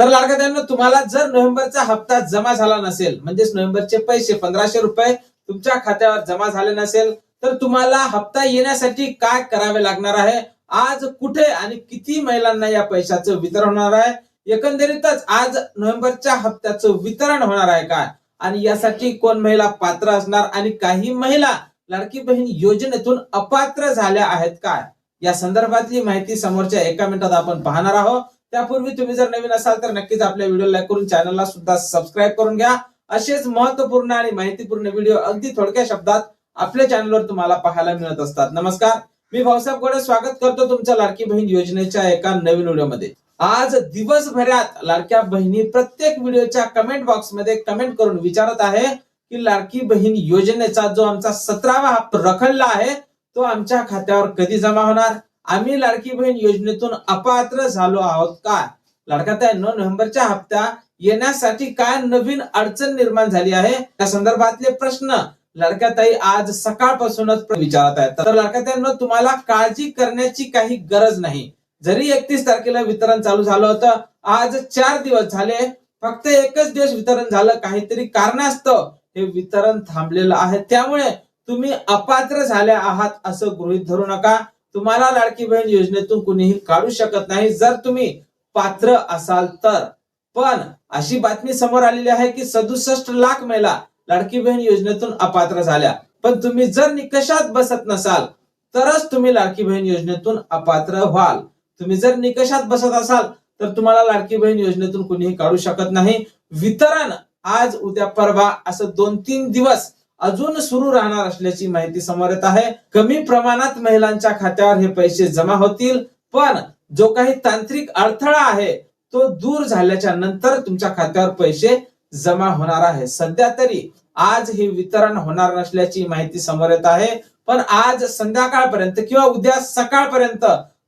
तर लाडकात्यांना तुम्हाला जर नोव्हेंबरचा हप्ता जमा झाला नसेल म्हणजेच नोव्हेंबरचे पैसे पंधराशे रुपये तुमच्या खात्यावर जमा झाले नसेल तर तुम्हाला हप्ता येण्यासाठी काय करावे लागणार आहे? आज कुठे आणि किती महिलांना या पैशाचं वितरण होणार आहे? एकंदरीतच आज नोव्हेंबरच्या हप्त्याचं वितरण होणार आहे काय आणि यासाठी कोण महिला पात्र असणार आणि काही महिला लाडकी बहीण योजनेतून अपात्र झाल्या आहेत काय या संदर्भातली माहिती समोरच्या एका मिनिटात आपण पाहणार आहोत. त्यापूर्वी तुम्ही जर नवीन असाल तर नक्कीच आपल्या व्हिडिओ लाईक करून चॅनलला सुद्धा सबस्क्राईब करून घ्या. असेच महत्त्वपूर्ण आणि माहितीपूर्ण व्हिडिओ अगदी थोडक्या शब्दात आपल्या चॅनलवर तुम्हाला पाहायला मिळत असतात. नमस्कार. मी भाऊसाहेब गोडे स्वागत करतो तुमच्या लाडकी बहीण योजनेच्या एका नवीन व्हिडिओमध्ये आज दिवसभरात लाडक्या बहिणी प्रत्येक व्हिडिओच्या कमेंट बॉक्समध्ये कमेंट करून विचारत आहे की लाडकी बहीण योजनेचा जो आमचा सतरावा प्रखल्ला आहे तो आमच्या खात्यावर कधी जमा होणार? आम्ही लाडकी बहीण योजनेतून अपात्र झालो आहोत का? लाडकाताईंनो नोव्हेंबरच्या हप्त्या येण्यासाठी काय नवीन अडचण निर्माण झाली आहे? त्या संदर्भातले प्रश्न लडक्याताई आज सकाळपासूनच विचारत आहेत. तर लाडक्याताईंनो तुम्हाला काळजी करण्याची काही गरज नाही. जरी एकतीस तारखेला वितरण चालू झालं होतं आज चार दिवस झाले. फक्त एकच दिवस वितरण झालं. काहीतरी कारणास्तव हे वितरण थांबलेलं आहे. त्यामुळे तुम्ही अपात्र झाले आहात असं गृहित धरू नका. तुम्हाला लाडकी बहीण योजनेतून कुणीही काढू शकत नाही. जर तुम्ही पात्र असाल तर. पण अशी बातमी समोर आलेली आहे की सदुसष्ट लाख महिला लाडकी बहीण योजनेतून अपात्र झाल्या. पण तुम्ही जर निकषात बसत नसाल तरच तुम्ही लाडकी बहीण योजनेतून अपात्र व्हाल. तुम्ही जर निकषात बसत असाल तर तुम्हाला लाडकी बहीण योजनेतून कुणीही काढू शकत नाही. वितरण आज उद्या परवा असं दोन तीन दिवस अजून सुरू राहणार असल्याची माहिती समोर येत आहे. कमी प्रमाणात महिलांच्या खात्यावर हे पैसे जमा होतील पण जो काही तांत्रिक अडथळा आहे तो दूर झाल्याच्यानंतर तुमच्या खात्यावर पैसे जमा होणार आहे. सध्या तरी आज हे वितरण होणार नसल्याची माहिती समोर येत आहे. पण आज संध्याकाळपर्यंत किंवा उद्या सकाळपर्यंत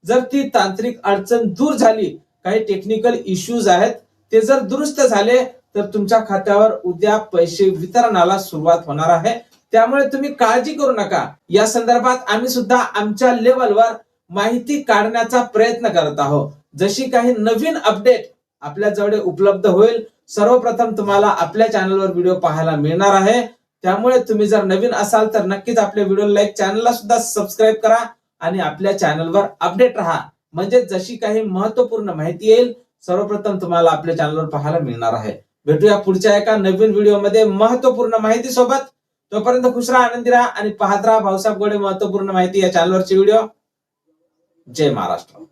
जर ती तांत्रिक अडचण दूर झाली काही टेक्निकल इश्यूज आहेत ते जर दुरुस्त झाले तर तुमच्या खात्यावर उद्या पैसे वितरणाला सुरुवात होणार आहे. त्यामुळे तुम्ही काळजी करू नका. या संदर्भात आम्ही सुद्धा आमच्या लेवलवर माहिती काढण्याचा प्रयत्न करत आहोत. जशी काही नवीन अपडेट आपल्या जवळ उपलब्ध होईल सर्वप्रथम तुम्हाला आपल्या चॅनलवर व्हिडिओ पाहायला मिळणार आहे. त्यामुळे तुम्ही जर नवीन असाल तर नक्कीच आपल्या व्हिडिओ लाईक चॅनलला सुद्धा सबस्क्राईब करा आणि आपल्या चॅनलवर अपडेट राहा. म्हणजे जशी काही महत्त्वपूर्ण माहिती येईल सर्वप्रथम तुम्हाला आपल्या चॅनलवर पाहायला मिळणार आहे. भेटूया पुढच्या एका नवीन व्हिडिओमध्ये महत्त्वपूर्ण माहिती सोबत तोपर्यंत खुश राहा आनंदी राहा आणि पाहत राहा भाऊसाहेब गोडे महत्त्वपूर्ण माहिती या चॅनलवरची व्हिडिओ. जय महाराष्ट्र.